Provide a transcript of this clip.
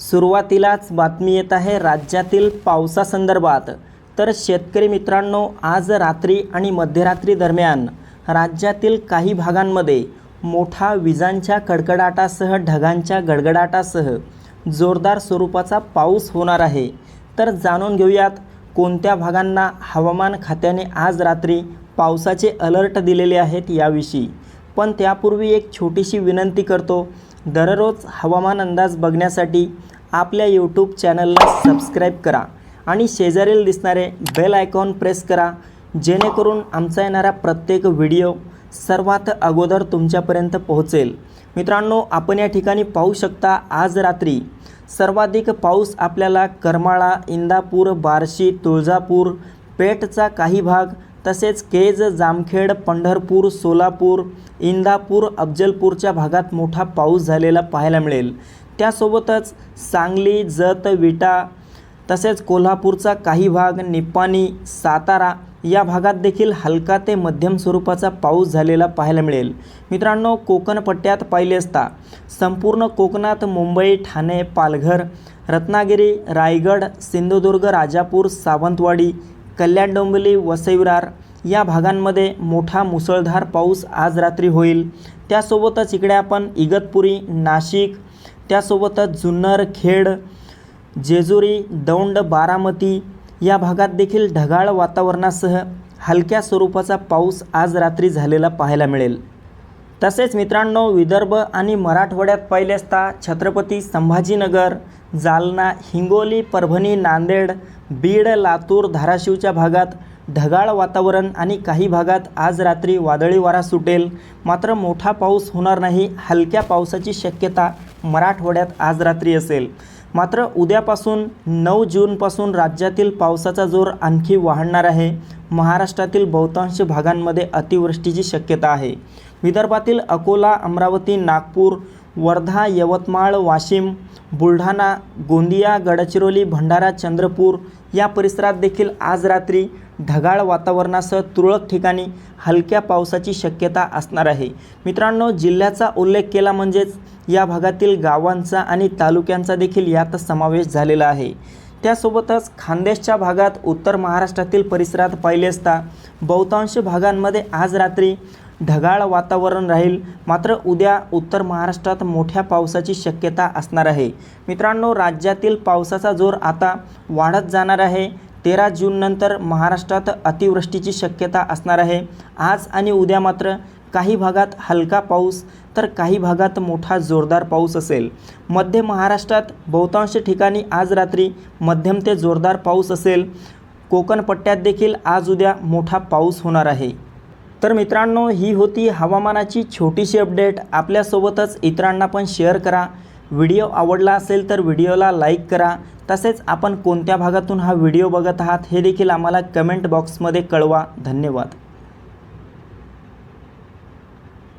सुरुवातीलाच बातमी येत आहे राज्यातील पावसासंदर्भात. तर शेतकरी मित्रांनो आज रात्री आणि मध्यरात्री दरम्यान राज्यातील काही भागांमध्ये मोठा विजांच्या कडकडाटासह ढगांच्या गडगडाटासह जोरदार स्वरूपाचा पाऊस होणार आहे. तर जाणून घेऊयात कोणत्या भागांना हवामान खात्याने आज रात्री पावसाचे अलर्ट दिलेले आहेत याविषयी. पण त्यापूर्वी एक छोटीशी विनंती करतो दररोज हवामान अंदाज बघण्यासाठी आपल्या यूट्यूब चॅनलला सबस्क्राईब करा आणि शेजारील दिसणारे बेल आयकॉन प्रेस करा जेणेकरून आमचा येणारा प्रत्येक व्हिडिओ सर्वात अगोदर तुमच्यापर्यंत पोहोचेल. मित्रांनो आपण या ठिकाणी पाहू शकता आज रात्री सर्वाधिक पाऊस आपल्याला करमाळा इंदापूर बार्शी तुळजापूर पेठचा काही भाग तसेच केज जामखेड पंढरपूर सोलापूर इंदापूर अफजलपूरच्या भागात मोठा पाऊस झालेला पाहायला मिळेल. त्यासोबतच सांगली जत विटा तसेच कोल्हापूरचा काही भाग निपाणी सातारा या भागात देखील हलका ते मध्यम स्वरूपाचा पाऊस झालेला पाहायला मिळेल. मित्रांनो कोकण पट्ट्यात पाहिले असता संपूर्ण कोकणात मुंबई ठाणे पालघर रत्नागिरी रायगड सिंधुदुर्ग राजापूर सावंतवाडी कल्याण डोंबिवली वसईविरार या भागांमध्ये मोठा मुसळधार पाऊस आज रात्री होईल. त्यासोबतच इकडे आपण इगतपुरी नाशिक त्यासोबतच जुन्नर खेड जेजुरी दौंड बारामती या भागात देखील ढगाळ वातावरणासह हलक्या स्वरूपाचा पाऊस आज रात्री झालेला पाहायला मिळेल. तसेच मित्रांनो विदर्भ आणि मराठवाड्यात पाहिले असता छत्रपती संभाजीनगर जालना हिंगोली परभणी नांदेड बीड लातूर धाराशिवच्या भागात ढगाळ वातावरण आणि काही भागात आज रात्री वादळी वारा सुटेल. मात्र मोठा पाऊस होणार नाही हलक्या पावसाची शक्यता मराठवाड्यात आज रात्री असेल. मात्र उद्यापासून नऊ जूनपासून राज्यातील पावसाचा जोर आणखी वाढणार आहे. महाराष्ट्रातील बहुतांश भागांमध्ये अतिवृष्टीची शक्यता आहे. विदर्भातील अकोला अमरावती नागपूर वर्धा यवतमाळ वाशिम बुलढाणा गोंदिया गडचिरोली भंडारा चंद्रपूर या परिसरात देखील आज रात्री ढगाळ वातावरणासह तुरळक ठिकाणी हलक्या पावसाची शक्यता असणार आहे. मित्रांनो जिल्ह्याचा उल्लेख केला म्हणजेच या भागातील गावांचा आणि तालुक्यांचा देखील यात समावेश झालेला आहे. त्यासोबतच खानदेशच्या भागात उत्तर महाराष्ट्रातील परिसरात पाहिले असता बहुतांश भागांमध्ये आज रात्री ढगाळ वातावरण राहील. मात्र उद्या उत्तर महाराष्ट्रात मोठ्या पावसाची शक्यता असणार आहे. मित्रांनो राज्यातील पावसाचा जोर आता वाढत जाणार आहे. तेरा जूननंतर महाराष्ट्रात अतिवृष्टीची शक्यता असणार आहे. आज आणि उद्या मात्र काही भागात हलका पाऊस तर काही भागात मोठा जोरदार पाऊस असेल. मध्य महाराष्ट्रात बहुतांश ठिकाणी आज रात्री मध्यम ते जोरदार पाऊस असेल. कोकण पट्ट्यात देखील आज उद्या मोठा पाऊस होणार आहे. तर मित्रांनो ही होती हवामानाची छोटीशी अपडेट. आपल्यासोबतच इतरांना पण शेअर करा. व्हिडिओ आवडला असेल तर व्हिडिओला लाईक करा. तसेच आपण कोणत्या भागातून हा व्हिडिओ बघत आहात हे देखील आम्हाला कमेंट बॉक्समध्ये कळवा. धन्यवाद.